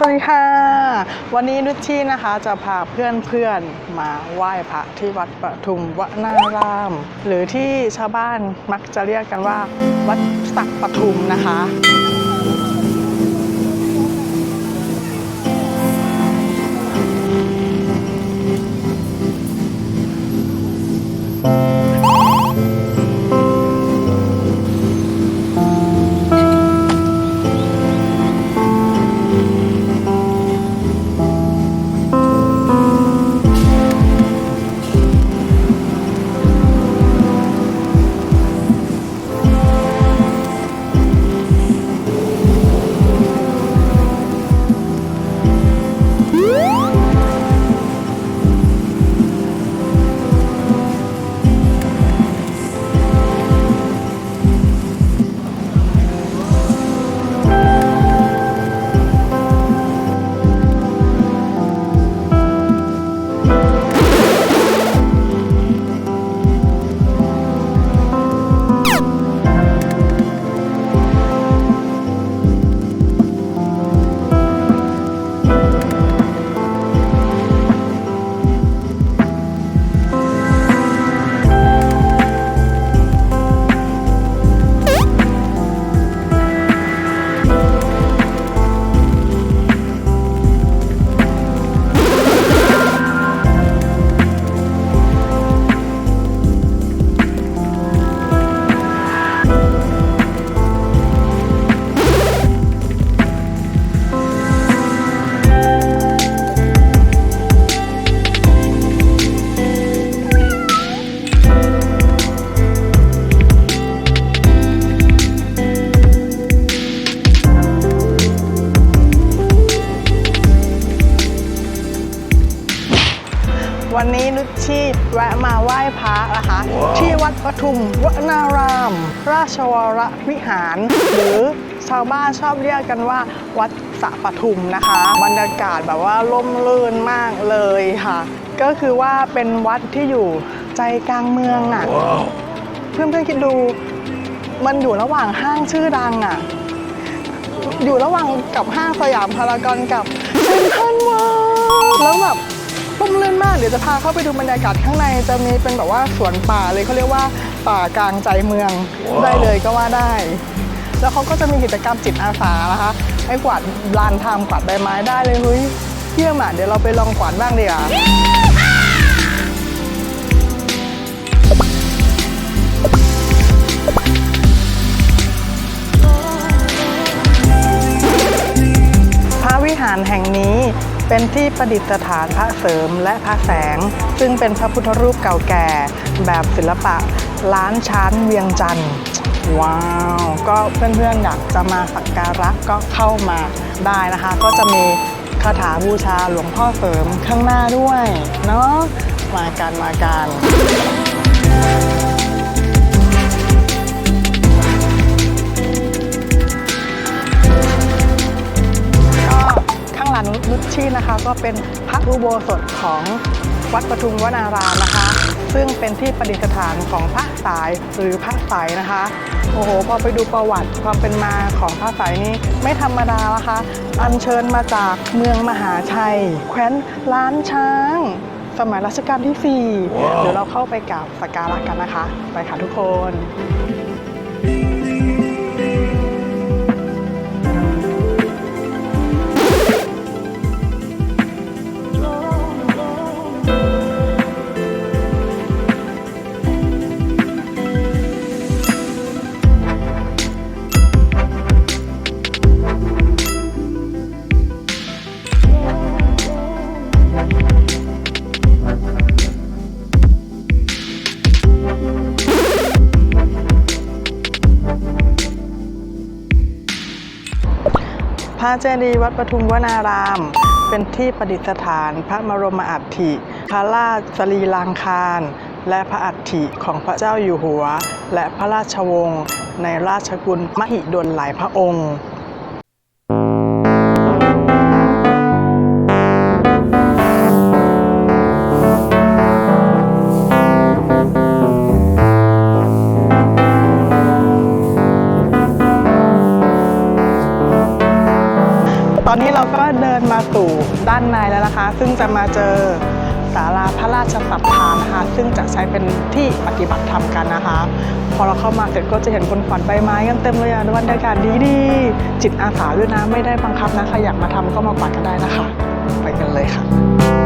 สวัสดีค่ะ วันนี้นุชชี่นะคะจะพาเพื่อนๆมาไหว้พระที่วัดปทุมวนาราม หรือที่ชาวบ้านมักจะเรียกกันว่า วัดสักปทุมนะคะ แวะมาไหว้พระนะคะ ที่วัดปทุมวนาราม ราชวรวิหาร หรือชาวบ้านชอบเรียกกันว่าวัดสระปทุมนะคะ บรรยากาศแบบว่าร่มรื่นมากเลยค่ะ ก็คือว่าเป็นวัดที่อยู่ใจกลางเมืองอะ เพื่อนๆคิดดูมันอยู่ระหว่างห้างชื่อดังอะ อยู่ระหว่างกับห้างสยามพารากอนกับเซ็นทรัลเวิลด์แล้วแบบ ร่มรื่นมากเดี๋ยวจะพาเข้าไปดูบรรยากาศข้างในจะมีเป็นแบบว่าสวนป่าเลยเขาเรียกว่าป่ากลางใจเมืองได้เลยก็ว่าได้ แล้วเขาก็จะมีกิจกรรมจิตอาสานะคะให้กวาดลานทางกวาดใบไม้ได้เลยเฮ้ยเยี่ยมอะเดี๋ยวเราไปลองกวาดบ้างดีอะ เป็นที่ประดิษฐานพระเสริมและพระแสง ซึ่งเป็นพระพุทธรูปเก่าแก่ แบบศิลปะล้านชั้นเวียงจันทร์ว้าว ก็เพื่อนๆอยากจะมาสักการะก็เข้ามาได้นะคะ ก็จะมีคาถาบูชาหลวงพ่อเสริมข้างหน้าด้วย เนาะมากันมากันางหลังนุชชี่นะคะ ก็เป็นพระอุโบสถของวัดปทุมวนารามนะคะ ซึ่งเป็นที่ประดิษฐานของพระสายหรือพระสายนะคะ โอ้โห พอไปดูประวัติความเป็นมาของพระสายนี้ไม่ธรรมดานะคะ อัญเชิญมาจากเมืองมหาชัย แคว้นล้านช้าง สมัยรัชกาลที่ 4 เดี๋ยวเราเข้าไปกราบสักการะกันนะคะ ไปค่ะทุกคน ระเจดีย์วัดปทุมวนาราม เป็นที่ประดิษฐานพระบรมอัฐิ พระราชสรีรางคาร และพระอัฐิของพระเจ้าอยู่หัว และพระราชวงศ์ในราชกุลมหิดลหลายพระองค์านในแล้วนะคะ ซึ่งจะมาเจอศาลาพระราชสัทธานะคะ ซึ่งจะใช้เป็นที่ปฏิบัติธรรมกันนะคะ พอเราเข้ามาเสร็จก็จะเห็นคนขวัญใบไม้กันเต็มเลยอะบรรยากาศดีดีจิตอาสาด้วยนะไม่ได้บังคับนะใครอยากมาทำก็มากวาดกันได้นะคะ ไปกันเลยค่ะ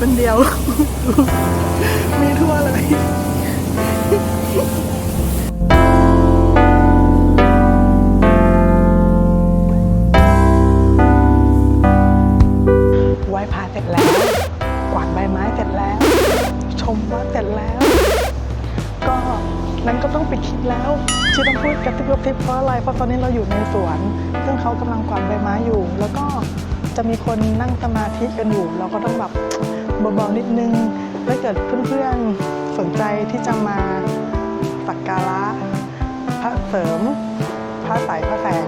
คนเดียว มีทั่วเลยไหว้พระเสร็จแล้ว กวาดใบไม้เสร็จแล้ว ชมว่าเสร็จแล้ว ก็นั้นก็ต้องไปคิดแล้วที่ต้องพูดกระซิบกระซิบเพราะอะไรเพราะตอนนี้เราอยู่ในสวน ซึ่งเขากำลังกวาดใบไม้อยู่ แล้วก็จะมีคนนั่งสมาธิกันอยู่ เราก็ต้องแบบ เบาๆนิดนึงถ้าเกิดเพื่อนๆสนใจที่จะมาสักการะพระเสริมพระสายพระแสง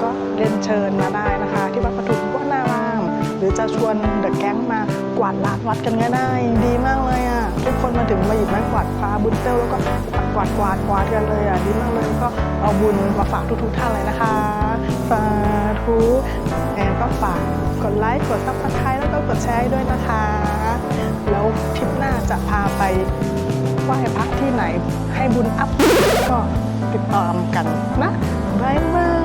ก็เรียนเชิญมาได้นะคะ ที่วัดปทุมวนาราม หรือจะชวนเดอะแก๊งมากวาดลานวัดกันก็ได้ ดีมากเลยอะทุกคนมาถึงมาหยิบไม้กวาดฟ้าบุญเต้ลแล้วก็กวาดกวาดกวาดกันเลยอะดีมากเลยก็เอาบุญมาฝากทุกๆท่านเลยนะคะ สาธุแอนก็ฝากกดไลค์กดซับสไครต์แล้วก็กดแชร์ให้ด้วยนะคะ แล้วทริปหน้าจะพาไปไหว้พักที่ไหนให้บุญอัพก็ติดตามกันนะ บ๊ายบาย